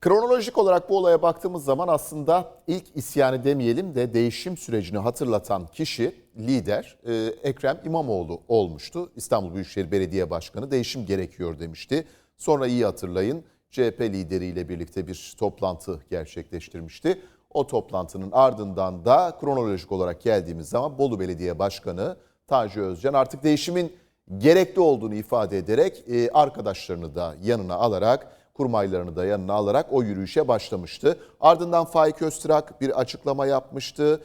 Kronolojik olarak bu olaya baktığımız zaman aslında ilk isyanı demeyelim de değişim sürecini hatırlatan kişi lider e, Ekrem İmamoğlu olmuştu. İstanbul Büyükşehir Belediye Başkanı değişim gerekiyor demişti. Sonra iyi hatırlayın CHP lideriyle birlikte bir toplantı gerçekleştirmişti. O toplantının ardından da kronolojik olarak geldiğimiz zaman Bolu Belediye Başkanı Taci Özcan artık değişimin gerekli olduğunu ifade ederek e, arkadaşlarını da yanına alarak kurmaylarını da yanına alarak o yürüyüşe başlamıştı. Ardından Faik Öztürk bir açıklama yapmıştı.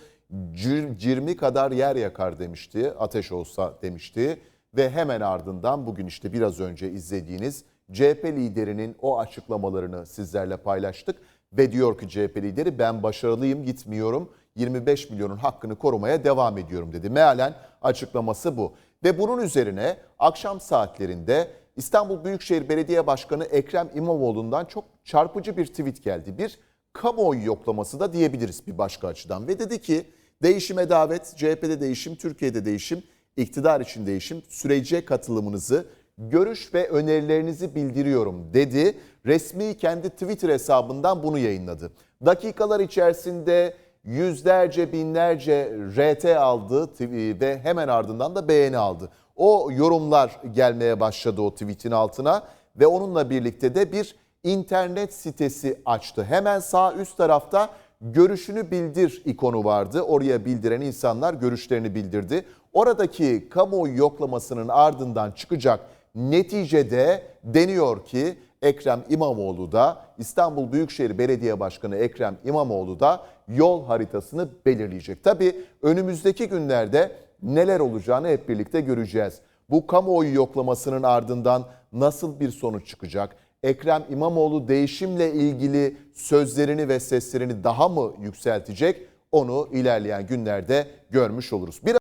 Cir, cirmi kadar yer yakar demişti, ateş olsa demişti. Ve hemen ardından bugün işte biraz önce izlediğiniz CHP liderinin o açıklamalarını sizlerle paylaştık. Ve diyor ki CHP lideri ben başarılıyım gitmiyorum 25 milyonun hakkını korumaya devam ediyorum dedi. Mealen açıklaması bu. Ve bunun üzerine akşam saatlerinde İstanbul Büyükşehir Belediye Başkanı Ekrem İmamoğlu'ndan çok çarpıcı bir tweet geldi. Bir kamuoyu yoklaması da diyebiliriz bir başka açıdan. Ve dedi ki değişime davet, CHP'de değişim, Türkiye'de değişim, iktidar için değişim, sürece katılımınızı, görüş ve önerilerinizi bildiriyorum dedi. Resmi kendi Twitter hesabından bunu yayınladı. Dakikalar içerisinde yüzlerce binlerce RT aldı ve hemen ardından da beğeni aldı. O yorumlar gelmeye başladı o tweetin altına ve onunla birlikte de bir internet sitesi açtı. Hemen sağ üst tarafta görüşünü bildir ikonu vardı. Oraya bildiren insanlar görüşlerini bildirdi. Oradaki kamuoyu yoklamasının ardından çıkacak neticede deniyor ki Ekrem İmamoğlu da İstanbul Büyükşehir Belediye Başkanı Ekrem İmamoğlu da yol haritasını belirleyecek. Tabii önümüzdeki günlerde neler olacağını hep birlikte göreceğiz. Bu kamuoyu yoklamasının ardından nasıl bir sonuç çıkacak? Ekrem İmamoğlu değişimle ilgili sözlerini ve seslerini daha mı yükseltecek? Onu ilerleyen günlerde görmüş oluruz. Bir